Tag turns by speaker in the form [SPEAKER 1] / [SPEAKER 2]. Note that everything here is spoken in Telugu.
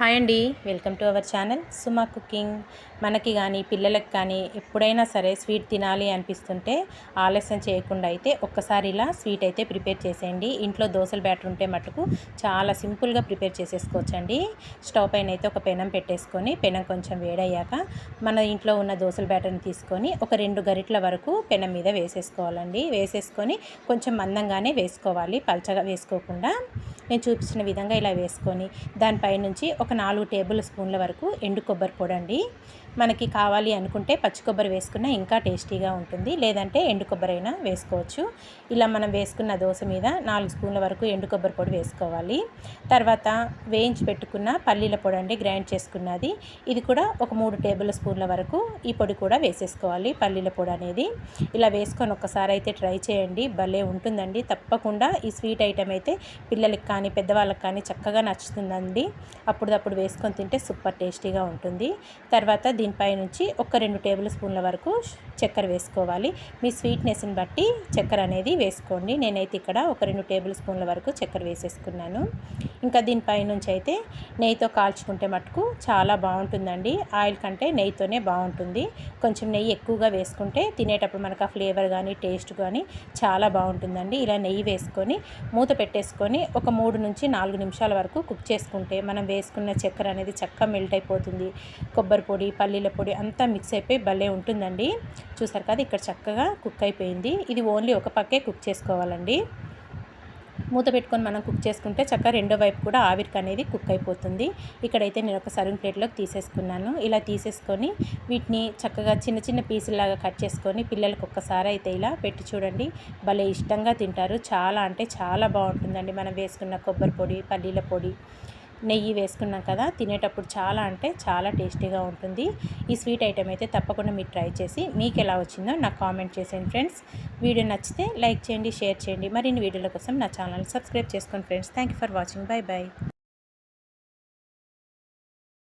[SPEAKER 1] హాయ్ అండి welcome to our channel Suma cooking. మనకి కానీ పిల్లలకు కానీ ఎప్పుడైనా సరే స్వీట్ తినాలి అనిపిస్తుంటే ఆలస్యం చేయకుండా అయితే ఒక్కసారి ఇలా స్వీట్ అయితే ప్రిపేర్ చేసేయండి. ఇంట్లో దోశల బ్యాటర్ ఉంటే మటుకు చాలా సింపుల్గా ప్రిపేర్ చేసేసుకోవచ్చండి. స్టవ్ పైన అయితే ఒక పెనం పెట్టేసుకొని పెనం కొంచెం వేడయ్యాక మన ఇంట్లో ఉన్న దోశల బ్యాటర్ని తీసుకొని ఒక రెండు గరిటల వరకు పెనం మీద వేసేసుకోవాలండి. వేసేసుకొని కొంచెం మందంగానే వేసుకోవాలి. పల్చగా వేసుకోకుండా నేను చూపించిన విధంగా ఇలా వేసుకొని దానిపై నుంచి ఒక నాలుగు టేబుల్ స్పూన్ల వరకు ఎండు కొబ్బరి పొడండి. మనకి కావాలి అనుకుంటే పచ్చి కొబ్బరి వేసుకున్న ఇంకా టేస్టీగా ఉంటుంది. లేదంటే ఎండు కొబ్బరి అయినా వేసుకోవచ్చు. ఇలా మనం వేసుకున్న దోశ మీద నాలుగు స్పూన్ల వరకు ఎండు కొబ్బరి పొడి వేసుకోవాలి. తర్వాత వేయించి పెట్టుకున్న పల్లీల పొడి అండి గ్రైండ్ చేసుకున్నది. ఇది కూడా ఒక మూడు టేబుల్ స్పూన్ల వరకు ఈ పొడి కూడా వేసేసుకోవాలి పల్లీల పొడి అనేది. ఇలా వేసుకొని ఒకసారి అయితే ట్రై చేయండి. భలే ఉంటుందండి. తప్పకుండా ఈ స్వీట్ ఐటెం అయితే పిల్లలకి కానీ పెద్దవాళ్ళకి కానీ చక్కగా నచ్చుతుందండి. అప్పుడప్పుడు వేసుకొని తింటే సూపర్ టేస్టీగా ఉంటుంది. తర్వాత దీనిపై నుంచి ఒక రెండు టేబుల్ స్పూన్ల వరకు చక్కెర వేసుకోవాలి. మీ స్వీట్నెస్ని బట్టి చక్కెర అనేది వేసుకోండి. నేనైతే ఇక్కడ ఒక రెండు టేబుల్ స్పూన్ల వరకు చక్కెర వేసేసుకున్నాను. ఇంకా దీనిపై నుంచి అయితే నెయ్యితో కాల్చుకుంటే మటుకు చాలా బాగుంటుందండి. ఆయిల్ కంటే నెయ్యితోనే బాగుంటుంది. కొంచెం నెయ్యి ఎక్కువగా వేసుకుంటే తినేటప్పుడు మనకు ఆ ఫ్లేవర్ కానీ టేస్ట్ కానీ చాలా బాగుంటుందండి. ఇలా నెయ్యి వేసుకొని మూత పెట్టేసుకొని ఒక మూడు నుంచి నాలుగు నిమిషాల వరకు కుక్ చేసుకుంటే మనం వేసుకున్న చక్కెర అనేది చక్కగా మెల్ట్ అయిపోతుంది. కొబ్బరి పొడి పల్లీల పొడి అంతా మిక్స్ అయిపోయి భలే ఉంటుందండి. చూసారు కదా ఇక్కడ చక్కగా కుక్ అయిపోయింది. ఇది ఓన్లీ ఒక పక్కే కుక్ చేసుకోవాలండి. మూత పెట్టుకొని మనం కుక్ చేసుకుంటే చక్కగా రెండో వైపు కూడా ఆవిరికి అనేది కుక్ అయిపోతుంది. ఇక్కడైతే నేను ఒక సర్వింగ్ ప్లేట్లోకి తీసేసుకున్నాను. ఇలా తీసేసుకొని వీటిని చక్కగా చిన్న చిన్న పీసులాగా కట్ చేసుకొని పిల్లలకు ఒక్కసారి అయితే ఇలా పెట్టి చూడండి. భలే ఇష్టంగా తింటారు. చాలా అంటే చాలా బాగుంటుందండి. మనం వేసుకున్న కొబ్బరి పొడి పల్లీల పొడి. నెయ్యి వేసుకున్నాం కదా తినేటప్పుడు చాలా అంటే చాలా టేస్టీగా ఉంటుంది. ఈ స్వీట్ ఐటెం అయితే తప్పకుండా మీరు ట్రై చేసి మీకు ఎలా వచ్చిందో నాకు కామెంట్ చేసేయండి ఫ్రెండ్స్. వీడియో నచ్చితే లైక్ చేయండి షేర్ చేయండి. మరిన్ని వీడియోల కోసం నా ఛానల్ సబ్స్క్రైబ్ చేసుకోండి friends. Thank for watching. Bye bye